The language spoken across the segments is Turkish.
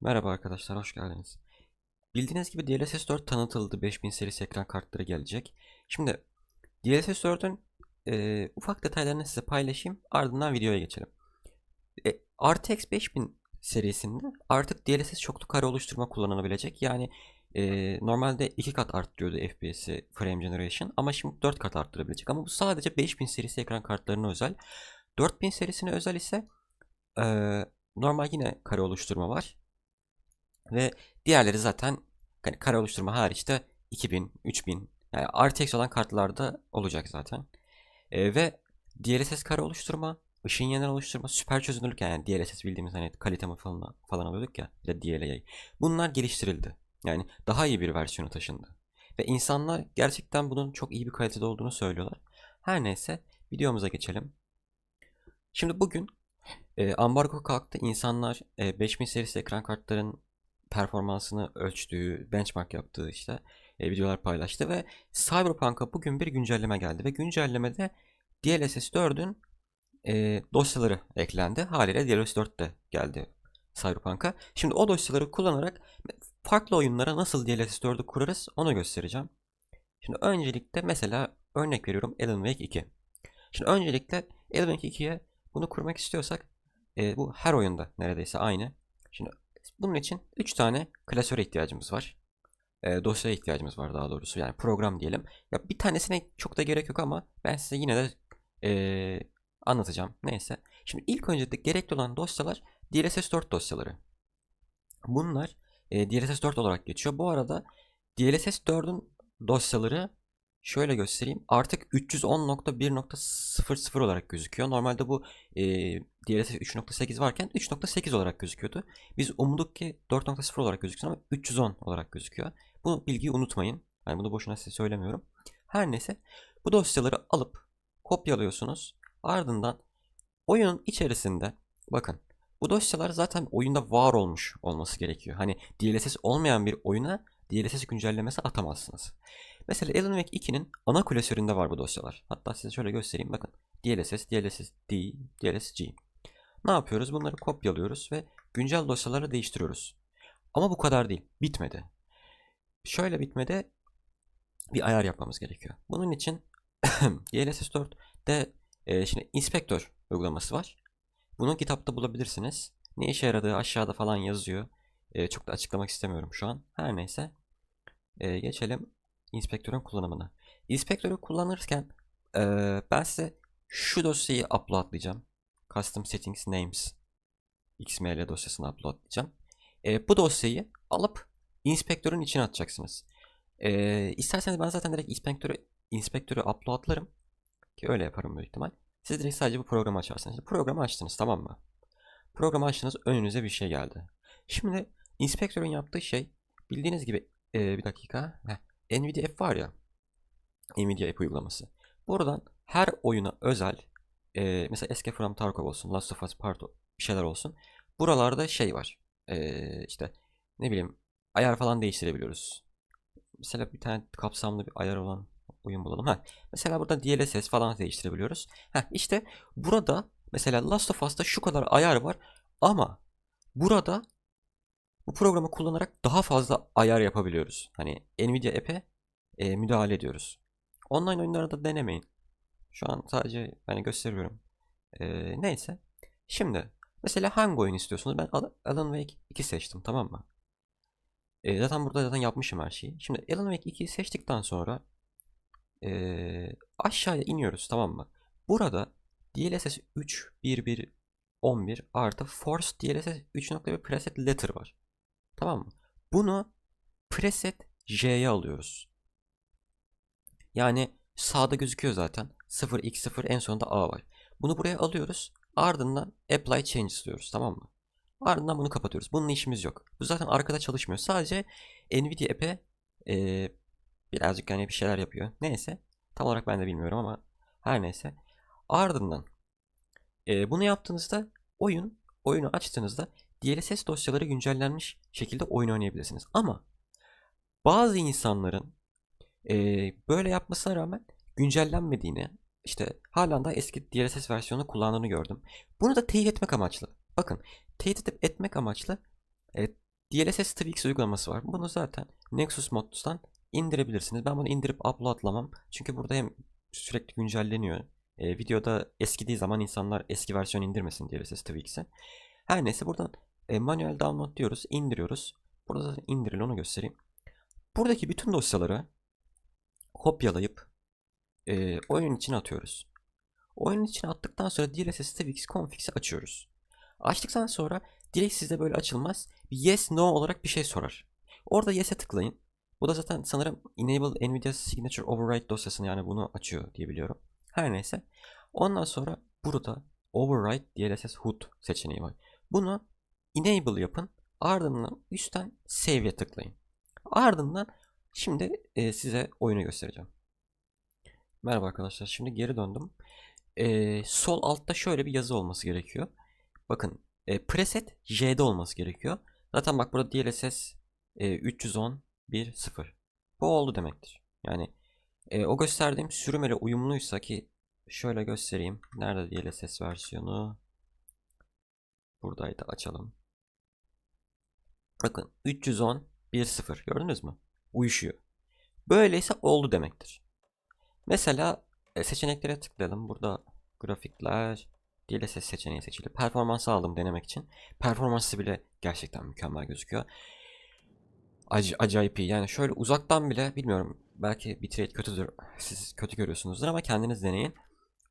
Merhaba arkadaşlar, hoş geldiniz. Bildiğiniz gibi DLSS 4 tanıtıldı. 5000 serisi ekran kartları gelecek. Şimdi DLSS 4'ün e, ufak detaylarını size paylaşayım. Ardından videoya geçelim. E, RTX 5000 serisinde artık DLSS çoklu kare oluşturma kullanılabilecek. Yani e, normalde 2 kat arttırıyordu FPS'i Frame Generation ama şimdi 4 kat arttırabilecek. Ama bu sadece 5000 serisi ekran kartlarına özel. 4000 serisine özel ise e, normal yine kare oluşturma var. Ve diğerleri zaten hani kare oluşturma hariç de 2000, 3000 yani RTX olan kartlarda olacak zaten. Ee, ve DLSS kare oluşturma, ışın yeniden oluşturma, süper çözünürlük yani DLSS bildiğimiz hani kalite falan, falan alıyorduk ya bir de DLA. Bunlar geliştirildi. Yani daha iyi bir versiyonu taşındı. Ve insanlar gerçekten bunun çok iyi bir kalitede olduğunu söylüyorlar. Her neyse videomuza geçelim. Şimdi bugün e, ambargo kalktı. İnsanlar e, 5000 serisi ekran kartların performansını ölçtüğü, benchmark yaptığı işte e, videolar paylaştı ve Cyberpunk'a bugün bir güncelleme geldi ve güncellemede DLSS 4'ün e, dosyaları eklendi. Haliyle DLSS 4 de geldi Cyberpunk'a. Şimdi o dosyaları kullanarak farklı oyunlara nasıl DLSS 4'ü kurarız onu göstereceğim. Şimdi öncelikle mesela örnek veriyorum Alan Wake 2. Şimdi öncelikle Alan Wake 2'ye bunu kurmak istiyorsak e, bu her oyunda neredeyse aynı. Şimdi bunun için 3 tane klasöre ihtiyacımız var. E, dosyaya ihtiyacımız var daha doğrusu. Yani program diyelim. Ya bir tanesine çok da gerek yok ama ben size yine de e, anlatacağım. Neyse. Şimdi ilk önce de gerekli olan dosyalar DLSS 4 dosyaları. Bunlar e, DLSS 4 olarak geçiyor. Bu arada DLSS 4'ün dosyaları şöyle göstereyim. Artık 310.1.00 olarak gözüküyor. Normalde bu e, DLSS 3.8 varken 3.8 olarak gözüküyordu. Biz umuduk ki 4.0 olarak gözüksün ama 310 olarak gözüküyor. Bu bilgiyi unutmayın. Yani bunu boşuna size söylemiyorum. Her neyse bu dosyaları alıp kopyalıyorsunuz. Ardından oyunun içerisinde bakın bu dosyalar zaten oyunda var olmuş olması gerekiyor. Hani DLSS olmayan bir oyuna DLSS güncellemesi atamazsınız. Mesela Alan Wake 2'nin ana klasöründe var bu dosyalar. Hatta size şöyle göstereyim bakın. DLSS, DLSS D, DLSS G. Ne yapıyoruz? Bunları kopyalıyoruz ve güncel dosyaları değiştiriyoruz. Ama bu kadar değil. Bitmedi. Şöyle bitmedi. Bir ayar yapmamız gerekiyor. Bunun için DLSS 4'te e, şimdi inspektör uygulaması var. Bunu kitapta bulabilirsiniz. Ne işe yaradığı aşağıda falan yazıyor. E, çok da açıklamak istemiyorum şu an. Her neyse. E, geçelim inspektörün kullanımına. İnspektörü kullanırken e, ben size şu dosyayı uploadlayacağım. Custom Settings Names XML dosyasını uploadlayacağım. E, bu dosyayı alıp inspektörün içine atacaksınız. E, isterseniz ben zaten direkt inspektörü, inspektörü uploadlarım. Ki öyle yaparım büyük ihtimal. Siz direkt sadece bu programı açarsınız. Şimdi programı açtınız tamam mı? Programı açtınız önünüze bir şey geldi. Şimdi inspektörün yaptığı şey bildiğiniz gibi e, bir dakika. Heh, Nvidia App var ya. Nvidia App uygulaması. Buradan her oyuna özel e, mesela Escape from Tarkov olsun, Last of Us Part bir şeyler olsun. Buralarda şey var. E, işte ne bileyim ayar falan değiştirebiliyoruz. Mesela bir tane kapsamlı bir ayar olan oyun bulalım. Ha, mesela burada DLSS falan değiştirebiliyoruz. Ha, işte burada mesela Last of Us'ta şu kadar ayar var ama burada bu programı kullanarak daha fazla ayar yapabiliyoruz. Hani Nvidia app'e e, müdahale ediyoruz. Online oyunlarda denemeyin. Şu an sadece ben gösteriyorum. E, neyse. Şimdi mesela hangi oyun istiyorsunuz? Ben Alan Wake 2 seçtim tamam mı? E, zaten burada zaten yapmışım her şeyi. Şimdi Alan Wake 2'yi seçtikten sonra e, aşağıya iniyoruz tamam mı? Burada DLSS 3.1.1.11 artı Force DLSS 3.1 preset letter var. Tamam mı? Bunu preset J'ye alıyoruz. Yani sağda gözüküyor zaten. 0x0 en sonunda A var. Bunu buraya alıyoruz. Ardından apply changes diyoruz. Tamam mı? Ardından bunu kapatıyoruz. Bunun işimiz yok. Bu zaten arkada çalışmıyor. Sadece Nvidia app'e e, birazcık hani bir şeyler yapıyor. Neyse. Tam olarak ben de bilmiyorum ama her neyse. Ardından e, bunu yaptığınızda oyun oyunu açtığınızda DLSS dosyaları güncellenmiş şekilde oyun oynayabilirsiniz. Ama bazı insanların e, böyle yapmasına rağmen güncellenmediğini, işte hala da eski DLSS versiyonu kullandığını gördüm. Bunu da teyit etmek amaçlı. Bakın, teyit etmek amaçlı e, DLSS Twix uygulaması var. Bunu zaten Nexus Mods'tan indirebilirsiniz. Ben bunu indirip uploadlamam. Çünkü burada hem sürekli güncelleniyor. E, videoda eskidiği zaman insanlar eski versiyon indirmesin DLSS Twix'i. Her neyse buradan e, manuel download diyoruz. indiriyoruz. Burada zaten indirili onu göstereyim. Buradaki bütün dosyaları kopyalayıp e, oyun içine atıyoruz. Oyunun içine attıktan sonra DLSS Twix configs'i açıyoruz. Açtıktan sonra direkt sizde böyle açılmaz. Yes no olarak bir şey sorar. Orada yes'e tıklayın. Bu da zaten sanırım enable nvidia signature override dosyasını yani bunu açıyor diye biliyorum. Her neyse. Ondan sonra burada override DLSS HUD seçeneği var. Bunu enable yapın. Ardından üstten save'e tıklayın. Ardından şimdi e, size oyunu göstereceğim. Merhaba arkadaşlar. Şimdi geri döndüm. E, sol altta şöyle bir yazı olması gerekiyor. Bakın e, preset J'de olması gerekiyor. Zaten bak burada DLSS e, 310.1.0. Bu oldu demektir. Yani e, o gösterdiğim sürümele uyumluysa ki şöyle göstereyim. Nerede DLSS versiyonu? Buradaydı açalım. Bakın 310.1.0 gördünüz mü? Uyuşuyor. Böyleyse oldu demektir. Mesela e, seçeneklere tıklayalım. Burada grafikler, DLSS seçeneği seçili. Performansı aldım denemek için. Performansı bile gerçekten mükemmel gözüküyor. Ac acayip iyi. Yani şöyle uzaktan bile bilmiyorum. Belki bitrate kötüdür. Siz kötü görüyorsunuzdur ama kendiniz deneyin.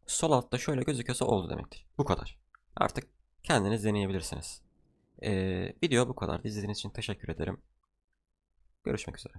Sol altta şöyle gözüküyorsa oldu demektir. Bu kadar. Artık kendiniz deneyebilirsiniz. Ee, video bu kadar. İzlediğiniz için teşekkür ederim. Görüşmek üzere.